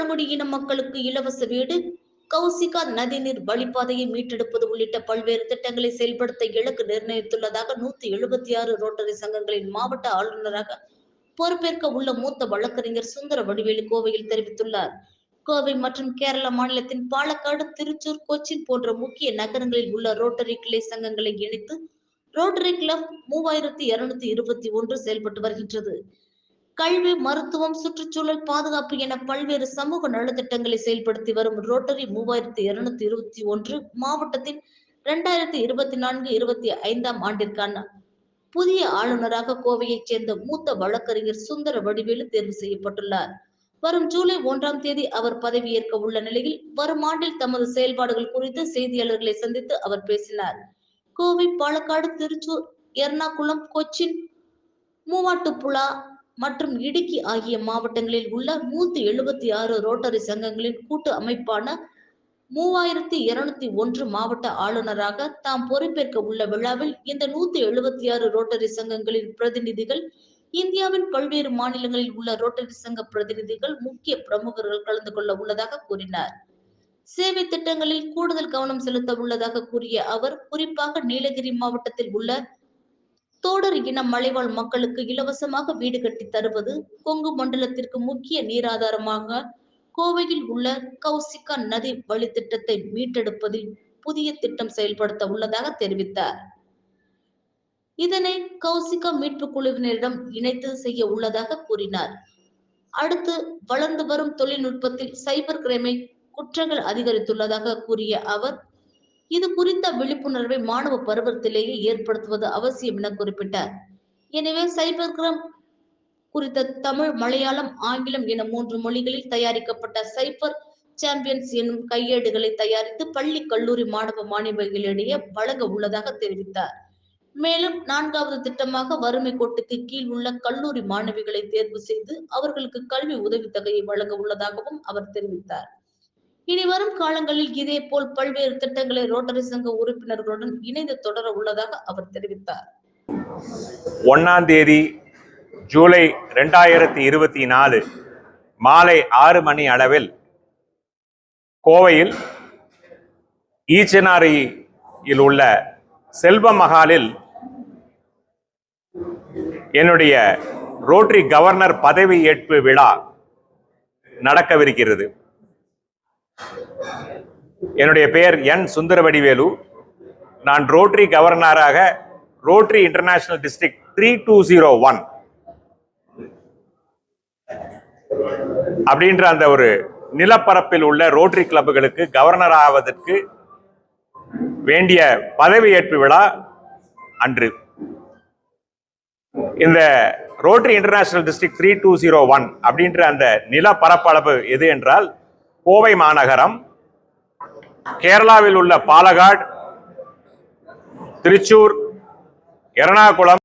பழங்குடியின மக்களுக்கு இலவச வீடு கௌசிகா நதிநீர் வழிப்பாதையை மீட்டெடுப்பது உள்ளிட்ட பல்வேறு திட்டங்களை செயல்படுத்த இலக்கு நிர்ணயித்துள்ளதாக நூத்தி எழுபத்தி ஆறு ரோட்டரி சங்கங்களின் மாவட்ட ஆளுநராக பொறுப்பேற்க உள்ள மூத்த வழக்கறிஞர் சுந்தர வடிவேலு கோவையில் தெரிவித்துள்ளார். கோவை மற்றும் கேரள மாநிலத்தின் பாலக்காடு திருச்சூர் கொச்சின் போன்ற முக்கிய நகரங்களில் உள்ள ரோட்டரி கிளை சங்கங்களை இணைத்து ரோட்டரி கிளப் மூவாயிரத்தி இருநூத்தி இருபத்தி ஒன்று செயல்பட்டு வருகின்றது. கல்வி மருத்துவம் சுற்றுச்சூழல் பாதுகாப்பு என பல்வேறு சமூக நலத்திட்டங்களை செயல்படுத்தி வரும் ரோட்டரி மூவாயிரத்தி இருநூத்தி இருபத்தி ஒன்று மாவட்டத்தின் இரண்டாயிரத்தி இருபத்தி நான்கு இருபத்தி ஐந்தாம் ஆண்டிற்கான புதிய ஆளுநராக கோவையைச் சேர்ந்த மூத்த வழக்கறிஞர் சுந்தர வடிவேலு தேர்வு செய்யப்பட்டுள்ளார். வரும் ஜூலை ஒன்றாம் தேதி அவர் பதவியேற்க உள்ள நிலையில் வரும் ஆண்டில் தமது செயல்பாடுகள் குறித்து செய்தியாளர்களை சந்தித்து அவர் பேசினார். கோவை பாலக்காடு திருச்சூர் எர்ணாகுளம் கொச்சின் மூவாட்டுப்புழா மற்றும் இடுக்கி ஆகிய மாவட்டங்களில் உள்ள நூத்தி எழுபத்தி ஆறு ரோட்டரி சங்கங்களின் கூட்டு அமைப்பான மூவாயிரத்தி இருநூத்தி ஒன்று மாவட்ட ஆளுநராக தாம் பொறுப்பேற்க உள்ள விழாவில் இந்த நூத்தி எழுபத்தி ஆறு ரோட்டரி சங்கங்களின் பிரதிநிதிகள் இந்தியாவின் பல்வேறு மாநிலங்களில் உள்ள ரோட்டரி சங்க பிரதிநிதிகள் முக்கிய பிரமுகர்கள் கலந்து கொள்ள உள்ளதாக கூறினார். சேவை திட்டங்களில் கூடுதல் கவனம் செலுத்த உள்ளதாக கூறிய அவர் குறிப்பாக நீலகிரி மாவட்டத்தில் உள்ள தோடர் இன மலைவாழ் மக்களுக்கு இலவசமாக வீடு கட்டி தருவது கொங்கு மண்டலத்திற்கு முக்கிய நீராதாரமாக. கோவையில் உள்ள கௌசிகா நதி வழித்திட்டத்தை மீட்டெடுப்பதில் புதிய திட்டம் செயல்படுத்த உள்ளதாக தெரிவித்தார். இதனை கௌசிகா மீட்பு குழுவினரிடம் இணைத்து செய்ய உள்ளதாக கூறினார். அடுத்து வளர்ந்து வரும் தொழில்நுட்பத்தில் சைபர் கிரைமை குற்றங்கள் அதிகரித்துள்ளதாக கூறிய அவர் இது குறித்த விழிப்புணர்வை மாணவ பருவத்திலேயே ஏற்படுத்துவது அவசியம் என குறிப்பிட்டார். எனவே சைபர் கிரைம் குறித்த தமிழ் மலையாளம் ஆங்கிலம் என மூன்று மொழிகளில் தயாரிக்கப்பட்ட சைபர் சாம்பியன்ஸ் என்னும் கையேடுகளை தயாரித்து பள்ளி கல்லூரி மாணவ மாணவிகளிடையே வழங்க உள்ளதாக தெரிவித்தார். மேலும் நான்காவது திட்டமாக வறுமை கோட்டுக்கு கீழ் உள்ள கல்லூரி மாணவிகளை தேர்வு செய்து அவர்களுக்கு கல்வி உதவித்தொகையை வழங்க உள்ளதாகவும் அவர் தெரிவித்தார். இனி வரும் காலங்களில் இதே போல் பல்வேறு திட்டங்களை ரோட்டரி சங்க உறுப்பினர்களுடன் இணைந்து தொடர உள்ளதாக அவர் தெரிவித்தார். ஒன்னாம் தேதி ஜூலை ரெண்டாயிரத்தி இருபத்தி நாலு மாலை ஆறு மணி அளவில் கோவையில் ஈச்சனாரியில் உள்ள செல்வ மகாலில் என்னுடைய ரோட்டரி கவர்னர் பதவி ஏற்பு விழா நடக்கவிருக்கிறது. என்னுடைய பெயர் என் சுந்தரவடிவேலு. நான் ரோட்டரி கவர்னராக Rotary International district three two zero one. அப்படின்ற அந்த ஒரு நிலப்பரப்பில் உள்ள ரோட்டரி கிளப்புகளுக்கு கவர்னர் ஆவதற்கு வேண்டிய பதவியேற்பு விழா அன்று. இந்த Rotary International district three two zero one அப்படின்ற அந்த நில பரப்பளவு எது என்றால் கோவை மாநகரம் கேரளாவில் உள்ள பாலகாட் திருச்சூர் எர்ணாகுளம்